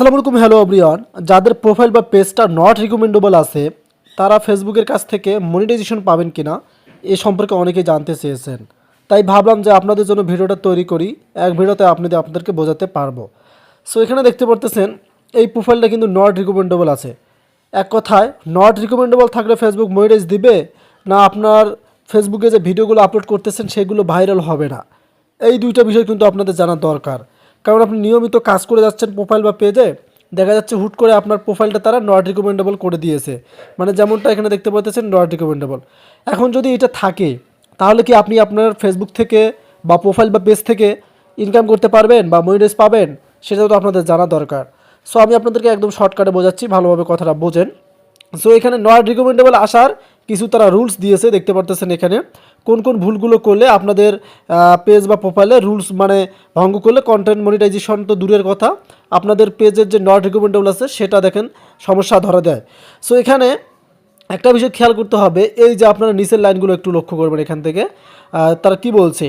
আসসালামু আলাইকুম হ্যালো অব্রিয়ন যাদের প্রোফাইল বা পেজটা নট রিকমেন্ডেবল আছে, তারা ফেসবুকের কাছ থেকে মনিটাইজেশন পাবেন কিনা, এ সম্পর্কে অনেকেই জানতে চেয়েছেন। তাই ভাবলাম যে আপনাদের জন্য ভিডিওটা তৈরি করি, এক ভিডিওতে আপনাদের, আপনাদেরকে বোঝাতে পারব। সো এখানে দেখতে পারতেছেন, এই প্রোফাইলটা কিন্তু নট রিকমেন্ডেবল আছে। এক কথায় নট রিকমেন্ডেবল থাকলে ফেসবুক মনিটাইজ দিবে? না আপনার ফেসবুকে যে ভিডিওগুলো আপলোড করতেছেন, সেগুলো ভাইরাল হবে না? এই দুইটা বিষয় কিন্তু আপনাদের জানা দরকার। কারণ আপনি নিয়মিত কাজ করে যাচ্ছেন প্রোফাইল বা পেজে দেখা যাচ্ছে হুট করে আপনার প্রোফাইলটা তারা নট রিকমেন্ডেবল করে দিয়েছে। মানে যেমনটা এখানে দেখতে পাচ্ছেন নট রিকমেন্ডেবল এখন যদি এটা থাকে, তাহলে কি আপনি আপনার ফেসবুক থেকে বা প্রোফাইল বা পেজ থেকে ইনকাম করতে পারবেন বা মনিটাইজ পাবেন? সেটাও তো আপনাদের জানা দরকার। সো আমি আপনাদেরকে একদম শর্টকাটে বোঝাচ্ছি, ভালোভাবে কথাটা বোঝেন। সো এখানে নট রিকমেন্ডেবল আসার কিছু তারা রুলস দিয়েছে, দেখতে পারতেছেন এখানে। কোন কোন ভুলগুলো করলে আপনাদের পেজ বা প্রোফাইলে রুলস মানে ভঙ্গ করলে কন্টেন্ট মনিটাইজেশন তো দূরের কথা। আপনাদের পেজের যে নট রিকমেন্ডেবল আছে, সেটা দেখেন সমস্যা ধরা দেয়। সো এখানে একটা বিষয় খেয়াল করতে হবে, এই যে আপনারা নিচের লাইনগুলো একটু লক্ষ্য করবেন এখান থেকে। তারা কি বলছে?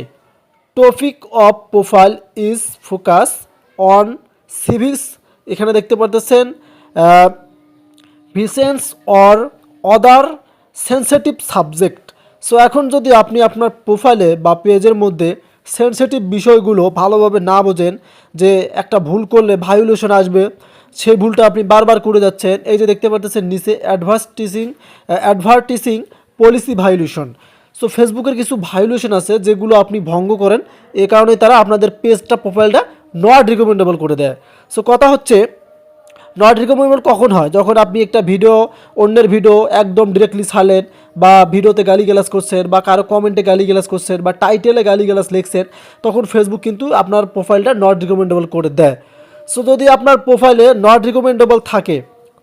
Topic of profile is focus on civics এখানে দেখতে পারতেছেন violence or other sensitive subject so এখন যদি আপনি আপনার প্রোফাইলে বা পেজের মধ্যে সেন্সিটিভ বিষয়গুলো ভালোভাবে না বোঝেন, যে একটা ভুল করলে ভায়োলেশন আসবে, সেই ভুলটা আপনি বারবার করে যাচ্ছেন, এই যে দেখতে পাচ্ছেন নিচে advertising advertising policy violation so ফেসবুকের কিছু ভায়োলেশন আছে যেগুলো আপনি ভঙ্গ করেন, এ কারণে তারা আপনাদের পেজটা প্রোফাইলটা নট রিকমেন্ডেবল করে দেয়। সো কথা হচ্ছে নট রিকমেন্ডেবল কখন হয়? যখন আপনি একটা ভিডিও অন্যের ভিডিও একদম ডিরেক্টলি ছাড়লেন বা ভিডিওতে গালিগালাজ করছেন বা কারও কমেন্টে গালিগালাজ করছেন বা টাইটেলে গালিগালাজ লিখছেন, তখন ফেসবুক কিন্তু আপনার প্রোফাইলটা নট রিকমেন্ডেবল করে দেয়। সো যদি আপনার প্রোফাইলে নট রিকমেন্ডেবল থাকে,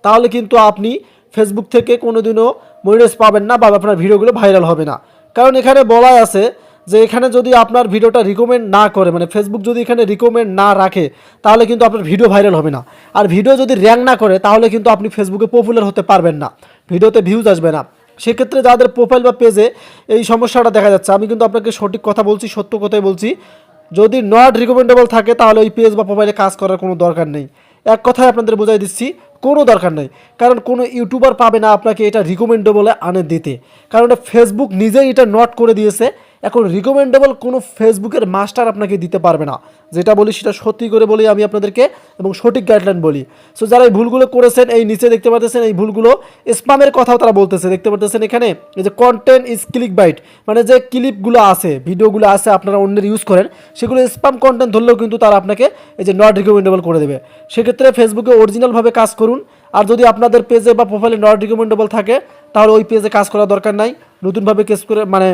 তাহলে কিন্তু আপনি ফেসবুক থেকে কোনোদিনও মনিটাইজ পাবেন না বা আপনার ভিডিওগুলো ভাইরাল হবে না। কারণ এখানে বলা আছে যে এখানে যদি আপনার ভিডিওটা রিকমেন্ড না করে মানে ফেসবুক যদি এখানে রিকমেন্ড না রাখে, তাহলে কিন্তু আপনার ভিডিও ভাইরাল হবে না। আর ভিডিও যদি র্যাঙ্ক না করে, তাহলে কিন্তু আপনি ফেসবুকে পপুলার হতে পারবেন না। ভিডিওতে ভিউজ আসবে না। সেক্ষেত্রে যাদের প্রোফাইল বা পেজে এই সমস্যাটা দেখা যাচ্ছে, আমি কিন্তু আপনাকে সঠিক কথা বলছি, সত্য কথাই বলছি। যদি নট রিকমেন্ডেবল থাকে, তাহলে ওই পেজ বা প্রোফাইলে কাজ করার কোনো দরকার নেই। এক কথায় আপনাদের বোঝাই দিচ্ছি, কোনো দরকার নেই। কারণ কোনো ইউটিউবার পাবে না আপনাকে এটা রিকমেন্ডেবলে আনে দিতে। কারণ এটা ফেসবুক নিজেই এটা নট করে দিয়েছে। এখন রিকমেন্ডেবল কোনো ফেসবুকের মাস্টার আপনাকে দিতে পারবে না। যেটা বলি সেটা সত্যি করে বলি আমি আপনাদেরকে এবং সঠিক গাইডলাইন বলি। সো যারা এই ভুলগুলো করেছেন, এই নিচে দেখতে পাচ্ছেন এই ভুলগুলো স্পামের কথাও তারা বলতেছে। দেখতে পাচ্ছেন এখানে এই যে কন্টেন্ট ইজ ক্লিক বাইট মানে যে ক্লিপগুলো আছে, ভিডিওগুলো আছে আপনারা অন্যের ইউজ করেন, সেগুলো স্পাম কন্টেন্ট ধরলেও কিন্তু তারা আপনাকে এই যে নট রিকমেন্ডেবল করে দেবে। সেক্ষেত্রে ফেসবুকে অরিজিনালভাবে কাজ করুন। আর যদি আপনাদের পেজে বা প্রোফাইলে নট রিকমেন্ডেবল থাকে, তাহলে ওই পেজে কাজ করার দরকার নাই। নতুনভাবে কেস করে মানে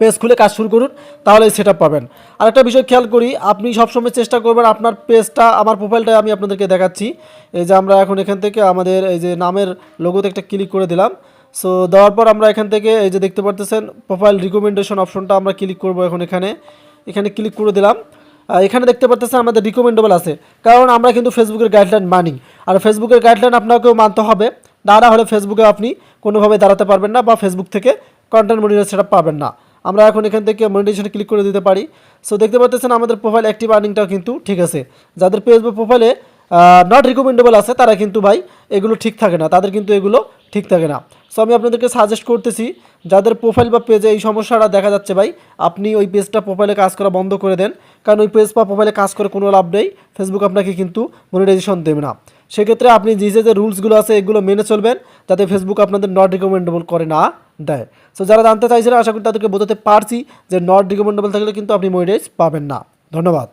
পেজ খুলে কাজ শুরু করুন, তাহলে সেট পাবেন। আরেকটা বিষয় খেয়াল করি, আপনি সবসময় চেষ্টা করবেন আপনার পেজটা, আমার প্রোফাইলটা আমি আপনাদেরকে দেখাচ্ছি। এই যে আমরা এখন এখান থেকে আমাদের এই যে নামের লোগোতে একটা ক্লিক করে দিলাম। সো দেওয়ার পর আমরা এখান থেকে এই যে দেখতে পারতেছেন প্রোফাইল রিকমেন্ডেশন অপশনটা আমরা ক্লিক করব এখন এখানে। এখানে ক্লিক করে দিলাম। এখানে দেখতে পারতেছেন আমাদের রিকমেন্ডেবল আছে। কারণ আমরা কিন্তু ফেসবুকের গাইডলাইন মানি। আর ফেসবুকের গাইডলাইন আপনাকেও মানতে হবে। না হলে ফেসবুকে আপনি কোনোভাবে দাঁড়াতে পারবেন না বা ফেসবুক থেকে কন্টেন্ট মনিটাইজ সেটা পাবেন না। আমরা এখন এখান থেকে মনিটাইজেশনে ক্লিক করে দিতে পারি। সো দেখতে পাচ্ছেন আমাদের প্রোফাইল অ্যাক্টিভ আর্নিংটাও কিন্তু ঠিক আছে। যাদের বা প্রোফাইলে নট রিকমেন্ডেবল আছে, তারা কিন্তু ভাই এগুলো ঠিক থাকে না। তাদের কিন্তু এগুলো ঠিক থাকে না। সো আমি আপনাদেরকে সাজেস্ট করতেছি, যাদের প্রোফাইল বা পেজে এই সমস্যাটা দেখা যাচ্ছে ভাই, আপনি ওই পেজটা প্রোফাইলে কাজ করা বন্ধ করে দেন। কারণ ওই পেজ বা প্রোফাইলে কাজ করে কোনো লাভ নেই। ফেসবুক আপনাকে কিন্তু মনিটাইজেশন দেবে না। সেক্ষেত্রে আপনি যে যে রুলসগুলো আছে, এগুলো মেনে চলবেন, যাতে ফেসবুক আপনাদের নট রিকমেন্ডেবল করে না। দেয়। সো যারা জানতে চাইছিলেন আশা করি তাদেরকে বোঝাতে পারছি যে নট রিকমেন্ডেবল থাকলে কিন্তু আপনি মনিটাইজ পাবেন না। ধন্যবাদ।